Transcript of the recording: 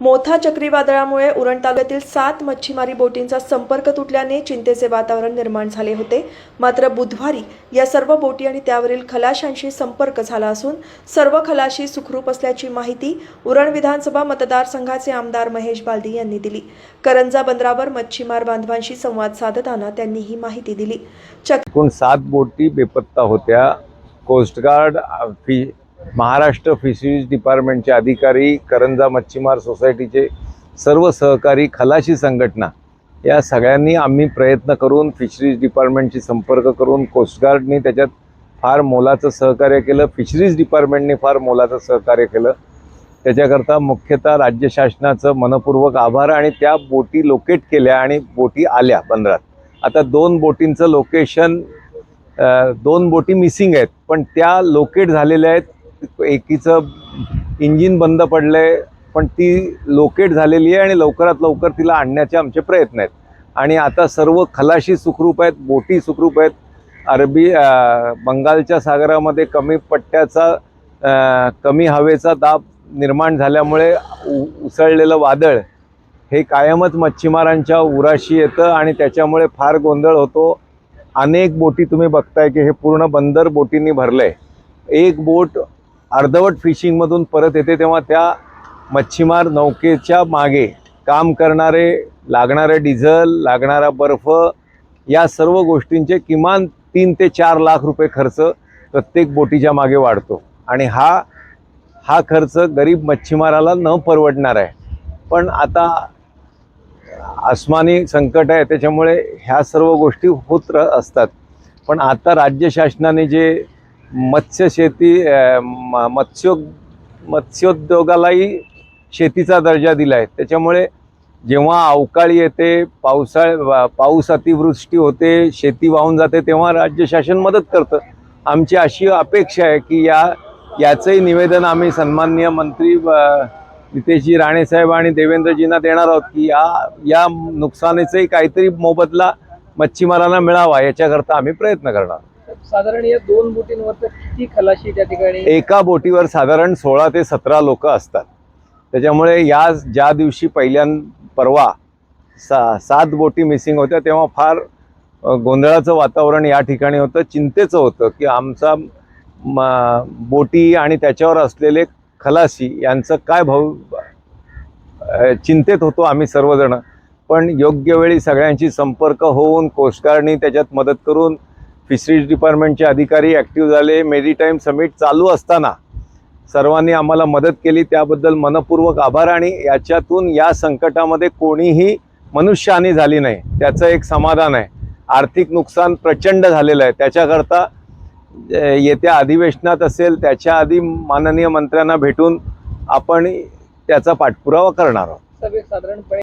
मोथा चक्रीवादळामुळे उरण तालुक्यातील सात मच्छीमारी बोटींचा संपर्क तुटल्याने चिंतेचे वातावरण निर्माण झाले होते. मात्र बुधवारी या सर्व बोटी आणि त्यावरील खलाशांशी संपर्क झाला असून सर्व खलाशी सुखरूप असल्याची माहिती उरण विधानसभा मतदारसंघाचे आमदार महेश बालदी यांनी दिली. करंजा बंदरावर मच्छीमार बांधवांशी संवाद साधताना त्यांनी ही माहिती दिली. चक्री सात बोटी बेपत्ता होत्या. कोस्टगार्ड महाराष्ट्र फिशरीज डिपार्टमेंटचे अधिकारी करंजा मच्छीमार सोसायटीचे सर्व सहकारी खलाशी संघटना या सगळ्यांनी आम्ही प्रयत्न करून फिशरीज डिपार्टमेंटशी संपर्क करून कोस्टगार्डनी त्याच्यात फार मोलाचं सहकार्य केलं. फिशरीज डिपार्टमेंटने फार मोलाचं सहकार्य केलं. त्याच्याकरता मुख्यतः राज्य शासनाचं मनपूर्वक आभार आणि त्या बोटी लोकेट केल्या आणि बोटी आल्या बंदरात. आता दोन बोटींचं लोकेशन दोन बोटी मिसिंग आहेत पण त्या लोकेट झालेल्या आहेत. एकीचं इंजिन बंद पडलं आहे पण ती लोकेट झालेली आहे आणि लवकरात लवकर तिला आणण्याचे आमचे प्रयत्न आहेत. आणि आता सर्व खलाशी सुखरूप आहेत बोटी सुखरूप आहेत. अरबी बंगालच्या सागरामध्ये कमी पट्ट्याचा कमी हवेचा दाब निर्माण झाल्यामुळे उ उसळलेलं वादळ हे कायमच मच्छीमारांच्या उराशी येतं आणि त्याच्यामुळे फार गोंधळ होतो. अनेक बोटी तुम्ही बघताय की हे पूर्ण बंदर बोटींनी भरलं आहे एक बोट अर्धवट फिशिंगमधून परत येते तेव्हा त्या मच्छीमार नौकेच्या मागे काम करणारे लागणारे डिझल लागणारा बर्फ या सर्व गोष्टींचे किमान तीन ते चार लाख रुपये खर्च प्रत्येक बोटीच्या मागे वाढतो. आणि हा हा खर्च गरीब मच्छीमाराला न परवडणार आहे. पण आता आसमानी संकट आहे त्याच्यामुळे ह्या सर्व गोष्टी होत र असतात. पण आता राज्य शासनाने जे मत्स्यशेती म- मत्स्यो मत्स्योद्योगालाही शेतीचा दर्जा दिला आहे त्याच्यामुळे जेव्हा अवकाळी येते पावसाळ पाऊस अतिवृष्टी होते शेती वाहून जाते तेव्हा राज्य शासन मदत करतं. आमची अशी अपेक्षा आहे की या याचंही निवेदन आम्ही सन्माननीय मंत्री नितेशजी राणेसाहेब आणि देवेंद्रजींना देणार आहोत की या या नुकसानीचाही काहीतरी मोबदला मच्छीमारांना मिळावा याच्याकरता आम्ही प्रयत्न करणार. साधारण या दोन बोटींवर किती खलाशी त्या ठिकाणी? एका बोटीवर साधारण सोळा ते सतरा लोक असतात. त्याच्यामुळे या ज्या दिवशी पहिल्या परवा सा सात बोटी मिसिंग होत्या तेव्हा फार गोंधळाचं वातावरण या ठिकाणी होतं. चिंतेचं होतं की आमचा बोटी आणि त्याच्यावर असलेले खलासी यांचं काय भाऊ चिंतेत होतो आम्ही सर्वजण. पण योग्य वेळी सगळ्यांशी संपर्क होऊन कोस्टगार्डनी त्याच्यात मदत करून फिशरीज डिपार्टमेंटचे अधिकारी ॲक्टिव्ह झाले. मेरीटाईम समिट चालू असताना सर्वांनी आम्हाला मदत केली. त्याबद्दल मनपूर्वक आभार आणि याच्यातून या संकटामध्ये कोणीही मनुष्यहानी झाली नाही. त्याचं एक समाधान आहे. आर्थिक नुकसान प्रचंड झालेलं आहे. त्याच्याकरता येत्या अधिवेशनात असेल त्याच्या आधी माननीय मंत्र्यांना भेटून आपण त्याचा पाठपुरावा करणार आहोत. साधारणपणे